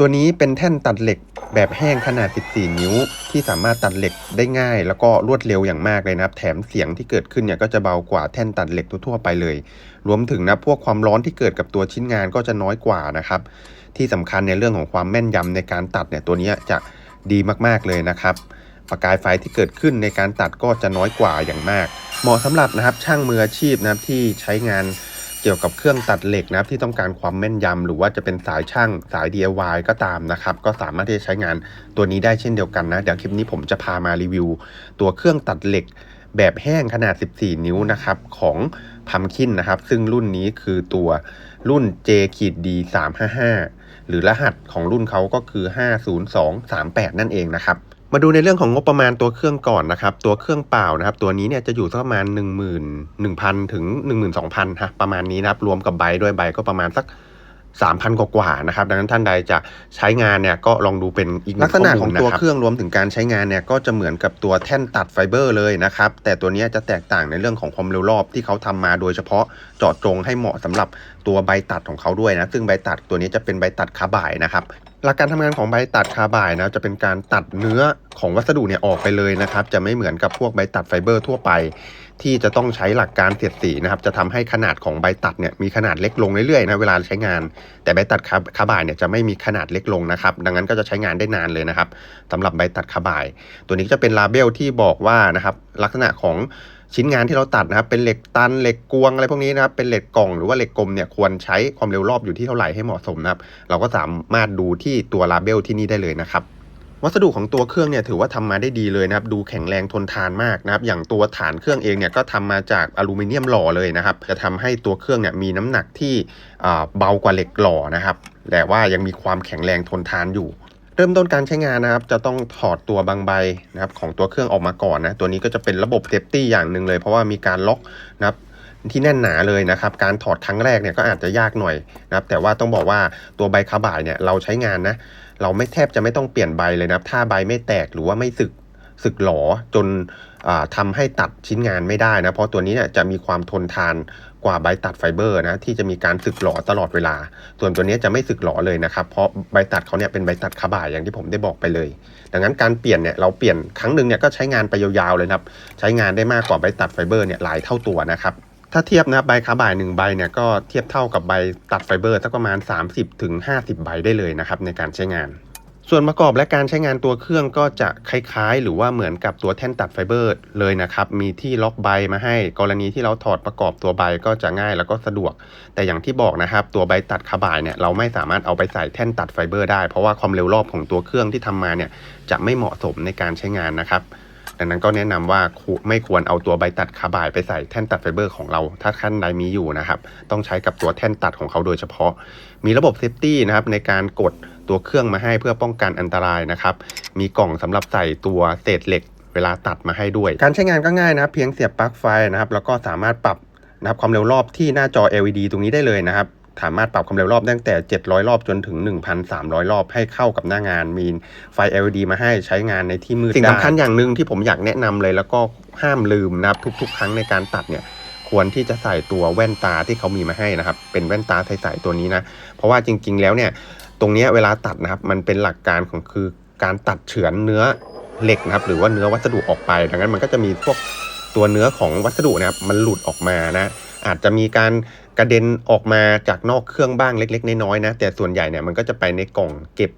ตัวนี้เป็นแท่นตัดเหล็กแบบแห้งขนาด 14 นิ้ว ที่สามารถตัดเหล็กได้ง่าย แล้วก็รวดเร็วอย่างมากเลยนะครับ แถมเสียงที่เกิดขึ้นเนี่ยก็จะเบากว่าแท่นตัดเหล็กทั่วไปเลย รวมถึงนะพวกความร้อนที่เกิดกับตัวชิ้นงานก็จะน้อยกว่านะครับ ที่สำคัญในเรื่องของความแม่นยำในการตัดเนี่ยตัวนี้จะดีมากๆเลยนะครับ ประกายไฟที่เกิดขึ้นในการตัดก็จะน้อยกว่าอย่างมาก เหมาะสำหรับนะครับช่างมืออาชีพนะครับที่ใช้งาน กี่ยวกับเครื่องตัดเหล็กนะครับที่ต้องการความแม่นยำหรือว่าจะเป็นสายช่างสาย DIY ก็ตามนะครับ ก็สามารถที่จะใช้งานตัวนี้ได้เช่นเดียวกันนะ เดี๋ยวคลิปนี้ผมจะพามารีวิว ตัวเครื่องตัดเหล็กแบบแห้งขนาด 14 นิ้วนะครับ ของพัมคินนะครับ ซึ่งรุ่นนี้คือตัวรุ่น J D 355 หรือรหัสของรุ่นเขาก็คือ 50238 นั่นเองนะครับ มาดูในเรื่องของงบประมาณตัวเครื่องก่อนนะครับ ตัวเครื่องเปล่านะครับ ตัวนี้เนี่ยจะอยู่สักประมาณ 1 1 0 0 0 ถึง 12,000ฮะประมาณนี้นะครับ รวมกับใบด้วยใบก็ประมาณสัก3,000 กว่าๆนะครับ ดังนั้นท่านใดจะใช้งานเนี่ยก็ลองดูเป็นอีกหนึ่งลักษณะของตัวเครื่องรวมถึงการใช้งานเนี่ยก็จะเหมือนกับตัวแท่นตัดไฟเบอร์เลยนะครับ แต่ตัวนี้จะแตกต่างในเรื่องของความเร็วรอบที่เขาทำมาโดยเฉพาะเจาะจงให้เหมาะสำหรับตัวใบตัดของเขาด้วยนะ ซึ่งใบตัดตัวนี้จะเป็นใบตัดคาบ่ายนะครับ หลักการทำงานของใบตัดคาบ่ายนะจะเป็นการตัดเนื้อของวัสดุเนี่ยออกไปเลยนะครับ จะไม่เหมือนกับพวกใบตัดไฟเบอร์ทั่วไป ที่จะต้องใช้หลักการเสียดสีนะครับ จะทำให้ขนาดของใบตัดเนี่ยมีขนาดเล็กลงเรื่อยๆนะเวลาใช้งาน แต่ใบตัดคาบ่ายเนี่ยจะไม่มีขนาดเล็กลงนะครับ ดังนั้นก็จะใช้งานได้นานเลยนะครับสำหรับใบตัดคาบ่าย ตัวนี้จะเป็นลาเบลที่บอกว่านะครับลักษณะของ ชิ้นงานที่เราตัดนะครับเป็นเหล็กตันเหล็กกวงอะไรพวกนี้นะครับเป็นเหล็กกล่องหรือว่าเหล็กกลมเนี่ยควรใช้ความเร็วรอบอยู่ที่เท่าไหร่ให้เหมาะสมนะครับเราก็สามารถดูที่ตัวลาเบลที่นี่ได้เลยนะครับวัสดุของตัวเครื่องเนี่ยถือว่าทำมาได้ดีเลยนะครับดูแข็งแรงทนทานมากนะครับอย่างตัวฐานเครื่องเองเนี่ยก็ทำมาจากอลูมิเนียมหล่อเลยนะครับจะทำให้ตัวเครื่องเนี่ยมีน้ำหนักที่เบากว่าเหล็กหล่อนะครับแต่ว่ายังมีความแข็งแรงทนทานอยู่ เริ่มต้นการใช้งานนะครับ จะต้องถอดตัวบางใบนะครับของตัวเครื่องออกมาก่อนนะ ตัวนี้ก็จะเป็นระบบเซฟตี้อย่างหนึ่งเลย เพราะว่ามีการล็อกนะครับที่แน่นหนาเลยนะครับ การถอดครั้งแรกเนี่ยก็อาจจะยากหน่อยนะครับ แต่ว่าต้องบอกว่าตัวใบคาบ่ายเนี่ยเราใช้งานนะ เราไม่แทบจะไม่ต้องเปลี่ยนใบเลยนะครับ ถ้าใบไม่แตกหรือว่าไม่สึกสึกหลอจนทำให้ตัดชิ้นงานไม่ได้นะ เพราะตัวนี้เนี่ยจะมีความทนทาน กว่าใบตัดไฟเบอร์นะที่จะมีการสึกหลอตลอดเวลา ส่วนตัวนี้จะไม่สึกหลอเลยนะครับ เพราะใบตัดเขาเนี่ยเป็นใบตัดคาบ่ายอย่างที่ผมได้บอกไปเลย ดังนั้นการเปลี่ยนเนี่ยเราเปลี่ยนครั้งหนึ่งเนี่ยก็ใช้งานไปยาวๆเลยครับ ใช้งานได้มากกว่าใบตัดไฟเบอร์เนี่ยหลายเท่าตัวนะครับถ้าเทียบนะใบคาบ่ายหนึ่งใบเนี่ยก็เทียบเท่ากับใบตัดไฟเบอร์สักประมาณ 30-50ถึงใบได้เลยนะครับในการใช้งาน ส่วนประกอบและการใช้งานตัวเครื่องก็จะคล้ายๆ หรือว่าเหมือนกับตัวแท่นตัดไฟเบอร์เลยนะครับ มีที่ล็อกใบมาให้ กรณีที่เราถอดประกอบตัวใบก็จะง่ายแล้วก็สะดวก แต่อย่างที่บอกนะครับ ตัวใบตัดขาบายเนี่ยเราไม่สามารถเอาไปใส่แท่นตัดไฟเบอร์ได้ เพราะว่าความเร็วรอบของตัวเครื่องที่ทำมาเนี่ยจะไม่เหมาะสมในการใช้งานนะครับ ดังนั้นก็แนะนำว่าไม่ควรเอาตัวใบตัดคาบายไปใส่แท่นตัดไฟเบอร์ของเรา ถ้าขั้นใดมีอยู่นะครับ ต้องใช้กับตัวแท่นตัดของเขาโดยเฉพาะ มีระบบเซฟตี้นะครับในการกดตัวเครื่องมาให้เพื่อป้องกันอันตรายนะครับ มีกล่องสำหรับใส่ตัวเศษเหล็กเวลาตัดมาให้ด้วย การใช้งานก็ง่ายนะครับ เพียงเสียบปลั๊กไฟนะครับ แล้วก็สามารถปรับนะครับความเร็วรอบที่หน้าจอ LED ตรงนี้ได้เลยนะครับ สามารถปรับความเร็วรอบตั้งแต่ 700 รอบจนถึง 1,300 รอบให้เข้ากับหน้างาน มีไฟ LED มาให้ใช้งานในที่มืดสิ่งสำคัญอย่างหนึ่งที่ผมอยากแนะนำเลยแล้วก็ห้ามลืมนะครับทุก ๆ ครั้งในการตัดเนี่ยควรที่จะใส่ตัวแว่นตาที่เขามีมาให้นะครับ เป็นแว่นตาใสๆตัวนี้นะ เพราะว่าจริง ๆ แล้วเนี่ย ตรงนี้เวลาตัดนะครับ มันเป็นหลักการของคือการตัดเฉือนเนื้อเหล็กนะครับ หรือว่าเนื้อวัสดุออกไป ดังนั้นมันก็จะมีพวกตัวเนื้อของวัสดุนะครับ มันหลุดออกมานะ อาจจะมีการ กระเด็นออกมาจากนอกเครื่องบ้างเล็ก ๆ น้อยๆนะ แต่ส่วนใหญ่เนี่ยมันก็จะไปในกล่องเก็บ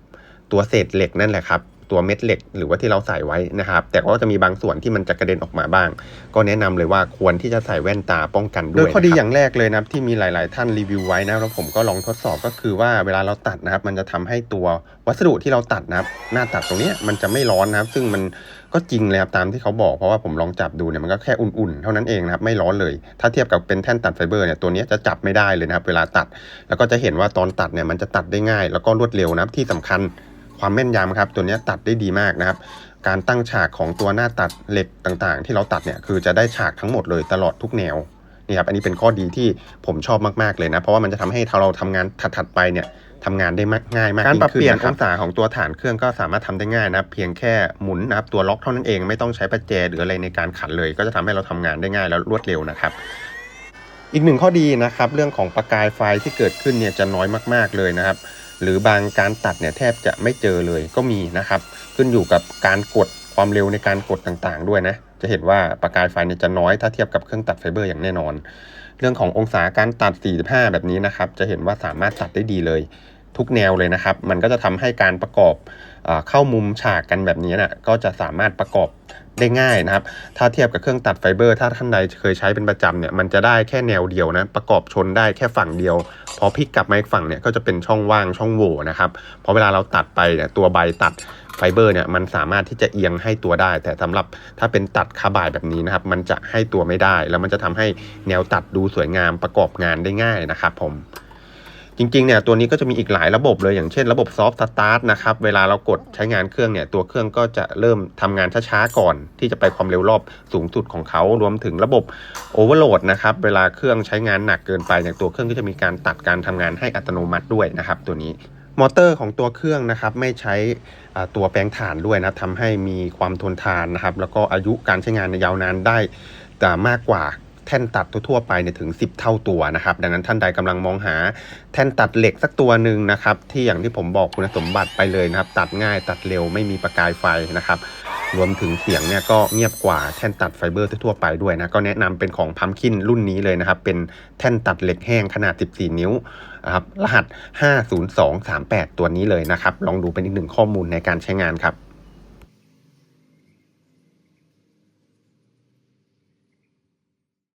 ตัวเศษเหล็กนั่นแหละครับ ตัวเม็ดเหล็ก หรือว่าที่เราใส่ไว้นะครับ แต่ก็จะมีบางส่วนที่มันจะกระเด็นออกมาบ้าง ก็แนะนำเลยว่าควรที่จะใส่แว่นตาป้องกันด้วยโดยข้อดีอย่างแรกเลยนะครับที่มีหลาย ๆ ท่านรีวิวไว้นะแล้วผมก็ลองทดสอบก็คือว่าเวลาเราตัดนะครับ มันจะทำให้ตัววัสดุที่เราตัดนะครับ หน้าตัดตรงนี้มันจะไม่ร้อนนะครับ ซึ่งมันก็จริงเลยครับตามที่เขาบอกเพราะว่าผมลองจับดูเนี่ยมันก็แค่อุ่น ๆ เท่านั้นเองนะครับไม่ร้อนเลย ถ้าเทียบกับเป็นแท่นตัดไฟเบอร์เนี่ยตัวนี้จะจับไม่ได้เลยนะครับ เวลาตัด แล้วก็จะเห็นว่าตอนตัดเนี่ยมันจะตัดได้ง่าย แล้วก็รวดเร็วนะครับที่สำคัญ ความแม่นยำครับ ตัวนี้ตัดได้ดีมากนะครับ การตั้งฉากของตัวหน้าตัดเหล็กต่างๆ ที่เราตัดเนี่ยคือจะได้ฉากทั้งหมดเลยตลอดทุกแนวนี่ครับอันนี้เป็นข้อดีที่ผมชอบมากๆเลยนะ เพราะว่ามันจะทำให้เราทำงานถัดๆไปเนี่ยทำงานได้ง่ายมากการปรับเปลี่ยนองศาของตัวฐานเครื่องก็สามารถทำได้ง่ายนะเพียงแค่หมุนนะครับตัวล็อกเท่านั้นเองไม่ต้องใช้ประแจหรืออะไรในการขันเลย ก็จะทำให้เราทำงานได้ง่ายแล้วรวดเร็วนะครับอีกหนึ่งข้อดีนะครับ เรื่องของประกายไฟที่เกิดขึ้นเนี่ยจะน้อยมาก ๆเลยนะครับ หรือบางการตัดเนี่ยแทบจะไม่เจอเลยก็มีนะครับ ขึ้นอยู่กับการกดความเร็วในการกดต่างๆ ด้วยนะ จะเห็นว่าประกายไฟเนี่ยจะน้อยถ้าเทียบกับเครื่องตัดไฟเบอร์อย่างแน่นอน เรื่องขององศาการตัด 45 แบบนี้นะครับ จะเห็นว่าสามารถตัดได้ดีเลย ทุกแนวเลยนะครับ มันก็จะทำให้การประกอบเข้ามุมฉากกันแบบนี้นะ่ะก็จะสามารถประกอบได้ง่ายนะครับ ถ้าเทียบกับเครื่องตัดไฟเบอร์ ถ้าท่านใดเคยใช้เป็นประจำเนี่ยมันจะได้แค่แนวเดียวนะ ประกอบชนได้แค่ฝั่งเดียว พอพลิกกลับมาอีกฝั่งเนี่ยก็จะเป็นช่องว่างช่องโหว่นะครับเพราะเวลาเราตัดไปเนี่ยตัวใบตัดไฟเบอร์เนี่ยมันสามารถที่จะเอียงให้ตัวได้ แต่สำหรับถ้าเป็นตัดคาบายแบบนี้นะครับ มันจะให้ตัวไม่ได้ แล้วมันจะทำให้แนวตัดดูสวยงามประกอบงานได้ง่ายนะครับผม จริงๆเนี่ยตัวนี้ก็จะมีอีกหลายระบบเลยอย่างเช่นระบบซอฟต์สตาร์ทนะครับเวลาเรากดใช้งานเครื่องเนี่ยตัวเครื่องก็จะเริ่มทำงานช้าๆก่อน ที่จะไปความเร็วรอบสูงสุดของเขารวมถึงระบบโอเวอร์โหลดนะครับเวลาเครื่องใช้งานหนักเกินไปเนี่ยตัวเครื่องก็จะมีการตัดการทำงานให้อัตโนมัติด้วยนะครับตัวนี้มอเตอร์ของตัวเครื่องนะครับไม่ใช้อ่าตัวแปลงถ่านด้วยนะทำให้มีความทนทานนะครับแล้วก็อายุการใช้งานในยาวนานได้แต่มากกว่า แท่นตัดทั่วไปเนี่ยถึง 10 เท่าตัวนะครับ ดังนั้นท่านใดกำลังมองหาแท่นตัดเหล็กสักตัวหนึ่งนะครับ ที่อย่างที่ผมบอกคุณสมบัติไปเลยนะครับ ตัดง่ายตัดเร็วไม่มีประกายไฟนะครับรวมถึงเสียงเนี่ยก็เงียบกว่าแท่นตัดไฟเบอร์ทั่วไปด้วยนะ ก็แนะนำเป็นของพัมคินรุ่นนี้เลยนะครับ เป็นแท่นตัดเหล็กแห้งขนาด 14 นิ้วนะครับรหัส 50238 ตัวนี้เลยนะครับ ลองดูเป็นอีกหนึ่งข้อมูลในการใช้งานครับ